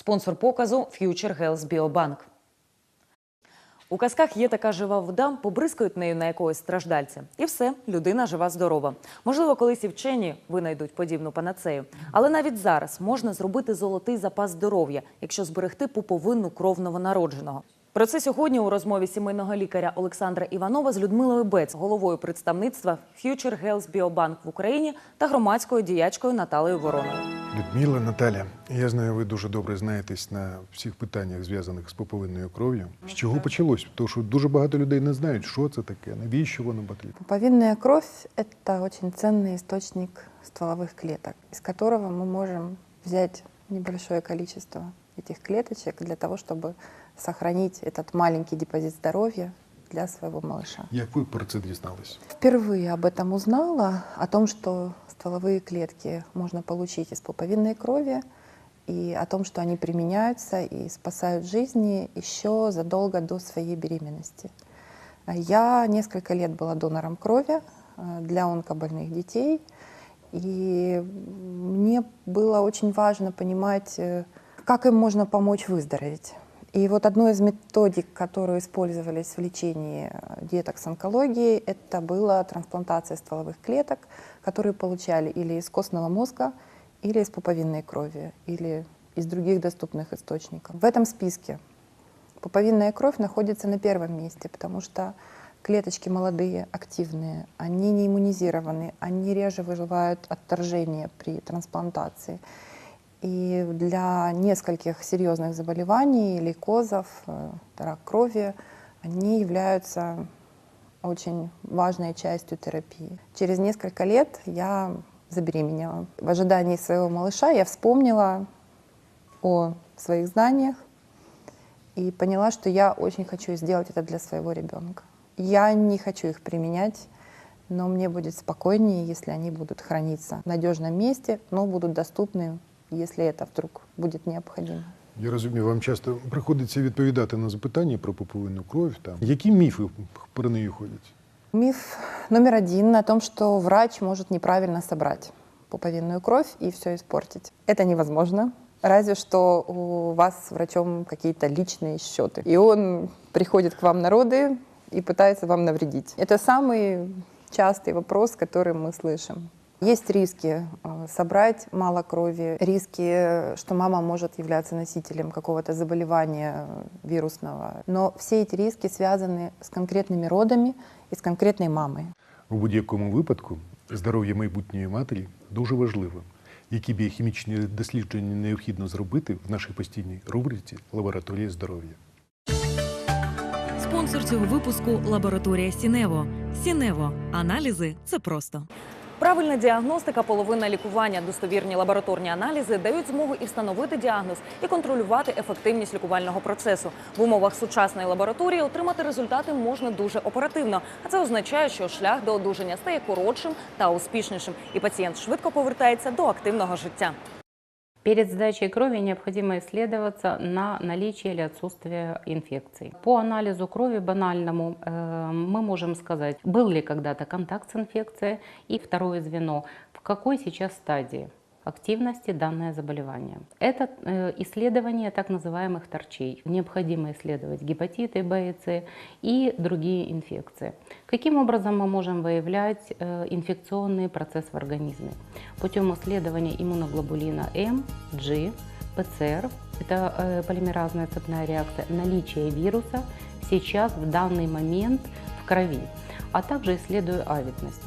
Спонсор показу Future Health Biobank. У казках є така жива вода, побризкають нею на якогось страждальця. І все, людина жива здорова. Можливо, колись і вчені винайдуть подібну панацею. Але навіть зараз можна зробити золотий запас здоров'я, якщо зберегти пуповинну кров новонародженого. Про це сьогодні у розмові сімейного лікаря Олександра Іванова з Людмилою Бець, головою представництва Future Health Biobank в Україні та громадською діячкою Наталею Вороною. Людмила, Наталя, я знаю, ви дуже добре знаєтесь на всіх питаннях, зв'язаних з поповинною кров'ю. З чого почалось? Тому що дуже багато людей не знають, що це таке, навіщо воно потрібно. Пуповинная кровь – это очень ценный источник стволовых клеток, из которого мы можем взять небольшое количество этих клеточек для того, чтобы сохранить этот маленький депозит здоровья для своего малыша. Як ви про це? Впервые об этом узнала, о том, что стволовые клетки можно получить из пуповинной крови, и о том, что они применяются и спасают жизни еще задолго до своей беременности. Я несколько лет была донором крови э, для онкобольных детей, и мне было очень важно понимать, э, как им можно помочь выздороветь. И вот одной из методик, которые использовались в лечении э, деток с онкологией, это была трансплантация стволовых клеток, которые получали или из костного мозга, или из пуповинной крови, или из других доступных источников. В этом списке пуповинная кровь находится на первом месте, потому что клеточки молодые, активные, они не иммунизированы, они реже выживают отторжение при трансплантации. И для нескольких серьезных заболеваний, лейкозов, э, рак крови, они являются очень важной частью терапии. Через несколько лет я забеременела. В ожидании своего малыша я вспомнила о своих знаниях и поняла, что я очень хочу сделать это для своего ребенка. Я не хочу их применять, но мне будет спокойнее, если они будут храниться в надежном месте, но будут доступны, если это вдруг будет необходимо. Я розумію, вам часто приходиться відповідати на запитання про поповинну кров. Там. Які міфи про неї ходять? Миф номер один о том, что врач может неправильно собрать пуповинную кровь и все испортить. Это невозможно. Разве что у вас с врачом какие-то личные счеты. И он приходит к вам на роды и пытается вам навредить. Это самый частый вопрос, который мы слышим. Есть риски э, собрать мало крови, риски, э, что мама может являться носителем какого-то заболевания э, вирусного. Но все эти риски связаны с конкретными родами и с конкретной мамой. У будь-якому випадку здоров'я майбутньої матері дуже важливо. Які біохімічні дослідження необхідно зробити в нашій постійній рубриці Лабораторія здоров'я. Спонсор цього випуску лабораторія Сінево. Сінево. Аналізи це просто. Правильна діагностика, половина лікування, достовірні лабораторні аналізи дають змогу і встановити діагноз, і контролювати ефективність лікувального процесу. В умовах сучасної лабораторії отримати результати можна дуже оперативно. А це означає, що шлях до одужання стає коротшим та успішнішим, і пацієнт швидко повертається до активного життя. Перед сдачей крови необходимо исследоваться на наличие или отсутствие инфекций. По анализу крови банальному э, мы можем сказать, был ли когда-то контакт с инфекцией и второе звено, в какой сейчас стадии Активности данное заболевание. Это э, исследование так называемых торчей. Необходимо исследовать гепатиты, Б и С и другие инфекции. Каким образом мы можем выявлять э, инфекционный процесс в организме? Путем исследования иммуноглобулина М, G, ПЦР, это э, полимеразная цепная реакция, наличие вируса сейчас в данный момент в крови, а также исследую авидность.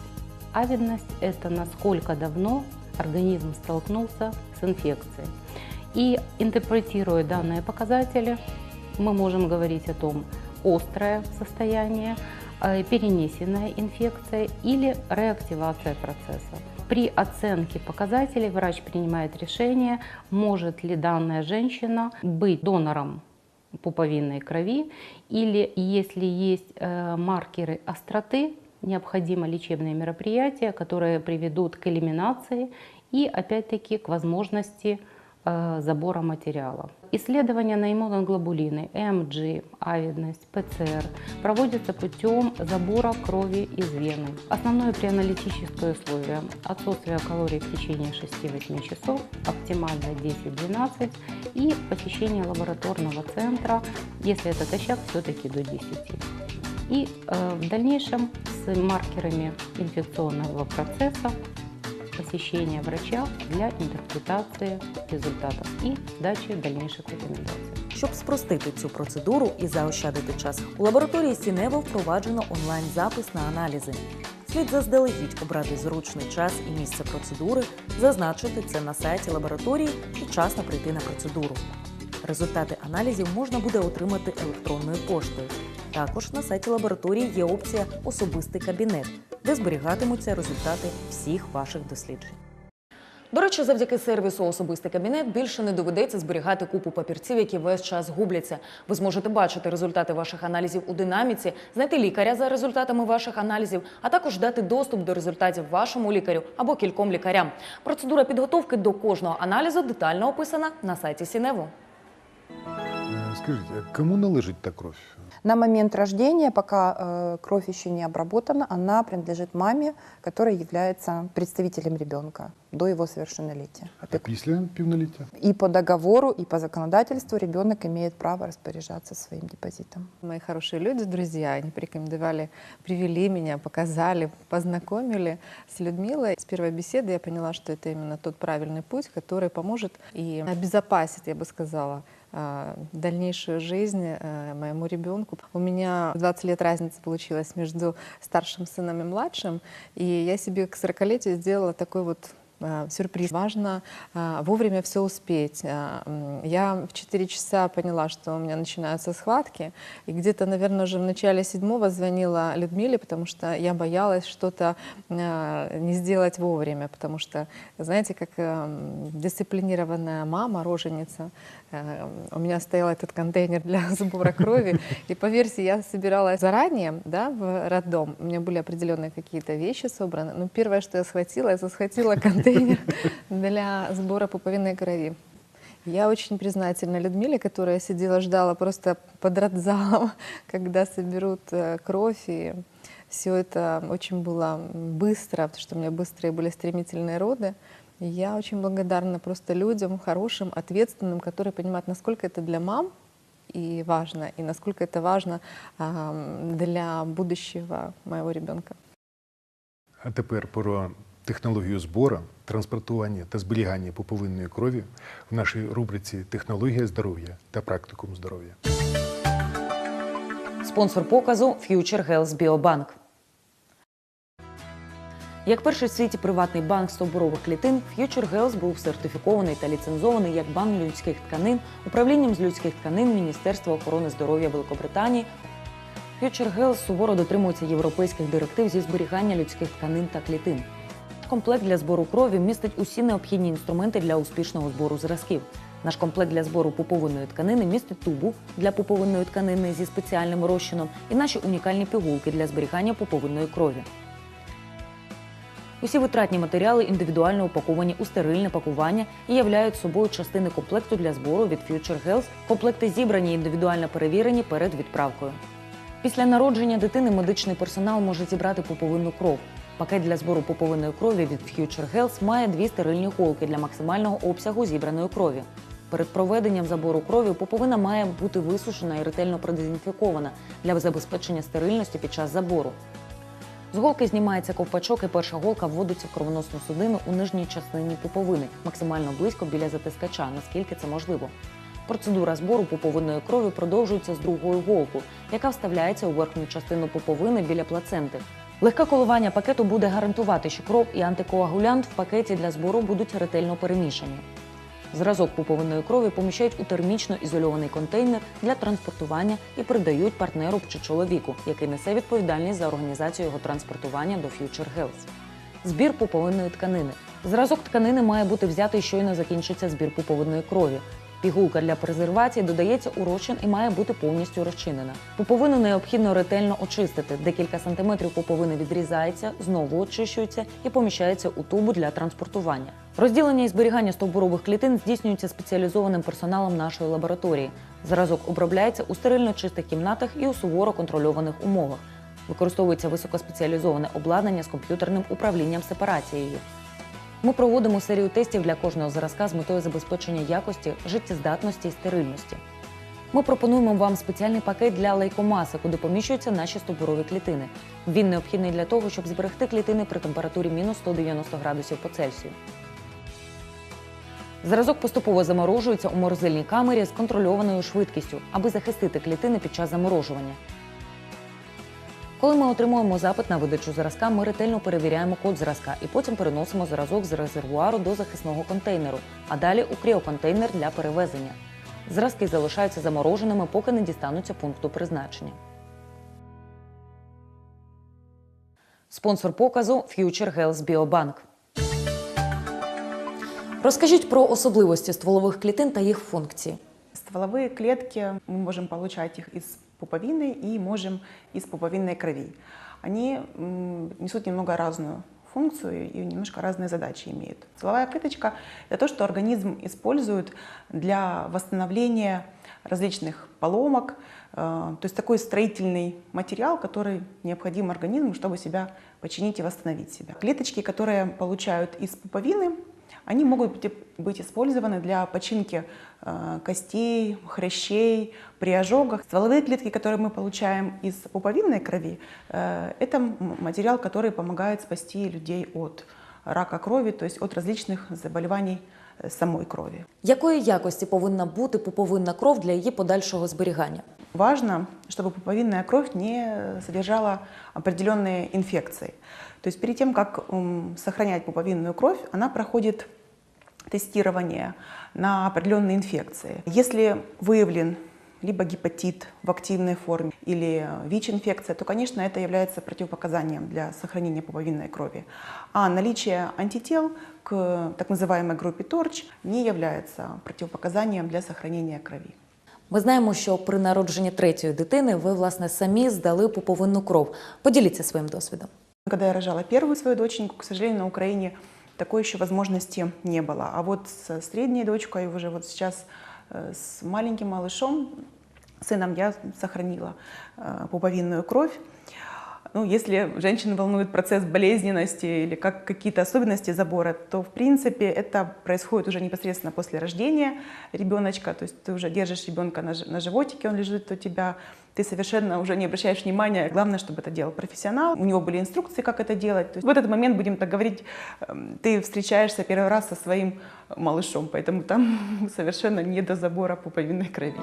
Авидность – это насколько давно организм столкнулся с инфекцией. И интерпретируя данные показатели, мы можем говорить о том, острое состояние, э, перенесенная инфекция или реактивация процесса. При оценке показателей врач принимает решение, может ли данная женщина быть донором пуповинной крови или если есть э, маркеры остроты, необходимо лечебные мероприятия, которые приведут к элиминации и опять-таки к возможности э, забора материала. Исследования на иммуноглобулины МГ, авидность, ПЦР проводятся путем забора крови из вены. Основное преаналитическое условие – отсутствие калорий в течение 6-8 часов, оптимально 10-12 и посещение лабораторного центра, если это натощак, все-таки до 10. И э, в дальнейшем с маркерами инфекционного процесса посещение врача для интерпретации результатов и дачи дальнейших рекомендаций. Щоб спростити цю процедуру і заощадити час, у лабораторії Сінево впроваджено онлайн-запис на аналізи. Слід заздалегідь обрати зручний час і місце процедури, зазначити це на сайті лабораторії і вчасно прийти на процедуру. Результати аналізів можна буде отримати електронною поштою. Також на сайті лабораторії є опція Особистий кабінет, де зберігатимуться результати всіх ваших досліджень. До речі, завдяки сервісу Особистий кабінет більше не доведеться зберігати купу папірців, які весь час губляться. Ви зможете бачити результати ваших аналізів у динаміці, знайти лікаря за результатами ваших аналізів, а також дати доступ до результатів вашому лікарю або кільком лікарям. Процедура підготовки до кожного аналізу детально описана на сайті Сінево. Е, Скажіть, а кому належить та кров? На момент рождения, пока э, кровь еще не обработана, она принадлежит маме, которая является представителем ребенка до его совершеннолетия. А після півноліття? И по договору, и по законодательству ребенок имеет право распоряжаться своим депозитом. Мои хорошие люди, друзья, они порекомендовали, привели меня, показали, познакомили с Людмилой. С первой беседы я поняла, что это именно тот правильный путь, который поможет и обезопасит, я бы сказала, а, дальнейшую жизнь э, моему ребенку. У меня 20 лет разница получилась между старшим сыном и младшим, и я себе к 40-летию сделала такой вот а, сюрприз. Важно а, вовремя все успеть. А, м, Я в 4 часа поняла, что у меня начинаются схватки, и где-то, наверное, уже в начале седьмого звонила Людмиле, потому что я боялась что-то а, не сделать вовремя, потому что, знаете, как эм, дисциплинированная мама, роженица, э, у меня стоял этот контейнер для сбора крови, и по версии я собиралась заранее, да, в роддом, у меня были определенные какие-то вещи собраны, но первое, что я схватила, я схватила контейнер для сбора пуповинной крови. Я очень признательна Людмиле, которая сидела, ждала просто под родзалом, когда соберут э, кровь. И все это очень было быстро, потому что у меня быстрые были стремительные роды. И я очень благодарна просто людям хорошим, ответственным, которые понимают, насколько это для мам и важно, и насколько это важно ам, для будущего моего ребенка. А тепер про технологію збору, транспортування та зберігання пуповинної крові в нашій рубриці Технологія здоров'я та практикум здоров'я. Спонсор показу Future Health Biobank. Як перший в світі приватний банк стовбурових клітин, Future Health був сертифікований та ліцензований як банк людських тканин управлінням з людських тканин Міністерства охорони здоров'я Великобританії. Future Health суворо дотримується європейських директив зі зберігання людських тканин та клітин. Комплект для збору крові містить усі необхідні інструменти для успішного збору зразків. Наш комплект для збору пуповинної тканини містить тубу для пуповинної тканини зі спеціальним розчином і наші унікальні пігулки для зберігання пуповинної крові. Усі витратні матеріали індивідуально упаковані у стерильне пакування і являють собою частини комплекту для збору від Future Health. Комплекти зібрані індивідуально перевірені перед відправкою. Після народження дитини медичний персонал може зібрати пуповинну кров. Пакет для збору пуповинної крові від Future Health має дві стерильні голки для максимального обсягу зібраної крові. Перед проведенням забору крові пуповина має бути висушена і ретельно продезінфікована для забезпечення стерильності під час забору. З голки знімається ковпачок, і перша голка вводиться в кровоносну судину у нижній частині пуповини, максимально близько біля затискача, наскільки це можливо. Процедура збору пуповинної крові продовжується з другою голкою, яка вставляється у верхню частину пуповини біля плаценти. Легке коливання пакету буде гарантувати, що кров і антикоагулянт в пакеті для збору будуть ретельно перемішані. Зразок пуповинної крові поміщають у термічно ізольований контейнер для транспортування і передають партнеру чи чоловіку, який несе відповідальність за організацію його транспортування до Future Health. Збір пуповинної тканини. Зразок тканини має бути взятий щойно закінчиться збір пуповинної крові. Пігулка для презервації додається у розчин і має бути повністю розчинена. Пуповину необхідно ретельно очистити. Декілька сантиметрів пуповини відрізається, знову очищується і поміщається у тубу для транспортування. Розділення і зберігання стовбурових клітин здійснюється спеціалізованим персоналом нашої лабораторії. Зразок обробляється у стерильно чистих кімнатах і у суворо контрольованих умовах. Використовується високоспеціалізоване обладнання з комп'ютерним управлінням сепарацією. Ми проводимо серію тестів для кожного зразка з метою забезпечення якості, життєздатності і стерильності. Ми пропонуємо вам спеціальний пакет для лейкомаси, куди поміщуються наші стовбурові клітини. Він необхідний для того, щоб зберегти клітини при температурі мінус 190 градусів по Цельсію. Зразок поступово заморожується у морозильній камері з контрольованою швидкістю, аби захистити клітини під час заморожування. Коли ми отримуємо запит на видачу зразка, ми ретельно перевіряємо код зразка і потім переносимо зразок з резервуару до захисного контейнеру, а далі у кріоконтейнер для перевезення. Зразки залишаються замороженими, поки не дістануться пункту призначення. Спонсор показу Future Health Biobank. Розкажіть про особливості стволових клітин та їх функції. Стволовые клетки, мы можем получать их из пуповины и можем из пуповинной крови. Они м, несут немного разную функцию и немножко разные задачи имеют. Стволовая клеточка – это то, что организм использует для восстановления различных поломок, э, то есть такой строительный материал, который необходим организму, чтобы себя починить и восстановить себя. Клеточки, которые получают из пуповины, они могут быть, быть использованы для починки э, костей, хрящей, при ожогах. Стволовые клетки, которые мы получаем из пуповинной крови, э, это м- материал, который помогает спасти людей от рака крови, то есть от различных заболеваний э, самой крови. Якої якості повинна бути пуповинна кров для її подальшого зберігання? Важно, чтобы пуповинная кровь не содержала определенные инфекции. То есть перед тем, как сохранять пуповинную кровь, она проходит тестирование на определенные инфекции. Если выявлен либо гепатит в активной форме или ВИЧ-инфекция, то, конечно, это является противопоказанием для сохранения пуповинной крови. А наличие антител к так называемой группе ТОРЧ не является противопоказанием для сохранения крови. Ми знаємо, що при народженні третьої дитини ви власне самі здали пуповинну кров. Поділіться своїм досвідом. Когда я рожала первую свою доченьку, к сожалению, на Украине такой еще возможности не было. А вот с средней дочкой, уже вот сейчас э, с маленьким малышом, сыном, я сохранила э, пуповинную кровь. Ну, если женщин волнует процесс болезненности или как какие-то особенности забора, то в принципе это происходит уже непосредственно после рождения ребеночка. То есть ты уже держишь ребенка на, на животике, он лежит у тебя, ты совершенно уже не обращаешь внимания. Главное, чтобы это делал профессионал. У него были инструкции, как это делать. То есть в этот момент, будем так говорить, эм, ты встречаешься первый раз со своим малышом, поэтому там совершенно не до забора пуповинной крови.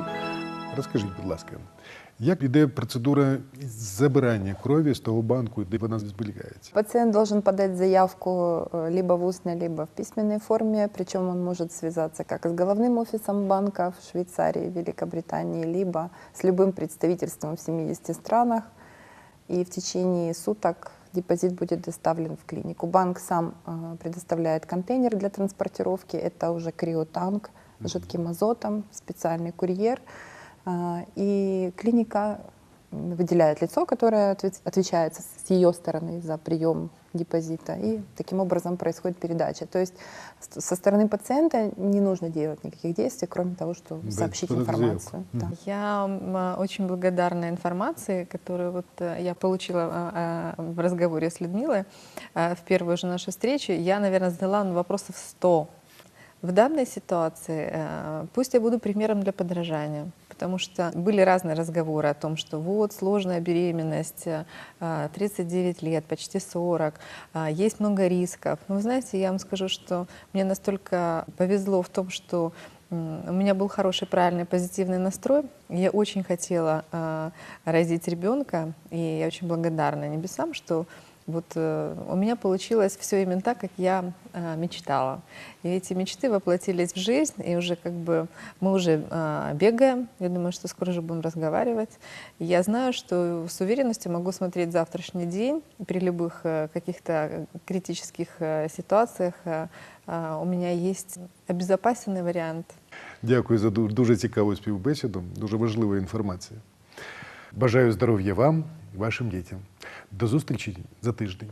Будь ласка, як іде процедура забирання крові з того банку, де вона зберігається? Пациент должен подать заявку э, либо в устной, либо в письменной форме, причем он может связаться как с головным офисом банка в Швейцарии, Великобритании, либо с любым представительством в 70 странах. И в течение суток депозит будет доставлен в клинику. Банк сам э, предоставляет контейнер для транспортировки. Это уже криотанк с жидким азотом, специальный курьер. А, И клиника выделяет лицо, которое отвечает с ее стороны за прием депозита. И таким образом происходит передача. То есть со стороны пациента не нужно делать никаких действий, кроме того, что Да, сообщить информацию. Да. Я очень благодарна информации, которую вот э, я получила а, а, в разговоре с Людмилой в первую же нашу встречу. Я, наверное, задала вопросов 100. В данной ситуации э, пусть я буду примером для подражания, потому что были разные разговоры о том, что вот сложная беременность, э, 39 лет, почти 40, а, есть много рисков. Но вы знаете, я вам скажу, что мне настолько повезло в том, что у меня был хороший, правильный, позитивный настрой. Я очень хотела э, родить ребенка, и я очень благодарна небесам, что вот э, у меня получилось все именно так, как я э, мечтала. И эти мечты воплотились в жизнь, и уже как бы мы уже э, бегаем. Я думаю, что скоро уже будем разговаривать. И я знаю, что с уверенностью могу смотреть завтрашний день при любых э, каких-то критических э, ситуациях. э, э, у меня есть обезопасенный вариант. Дякую за ду- дуже цікаву співбесіду, дуже важлива інформація. Бажаю здоров'я вам і вашим дітям. До зустрічі за тиждень.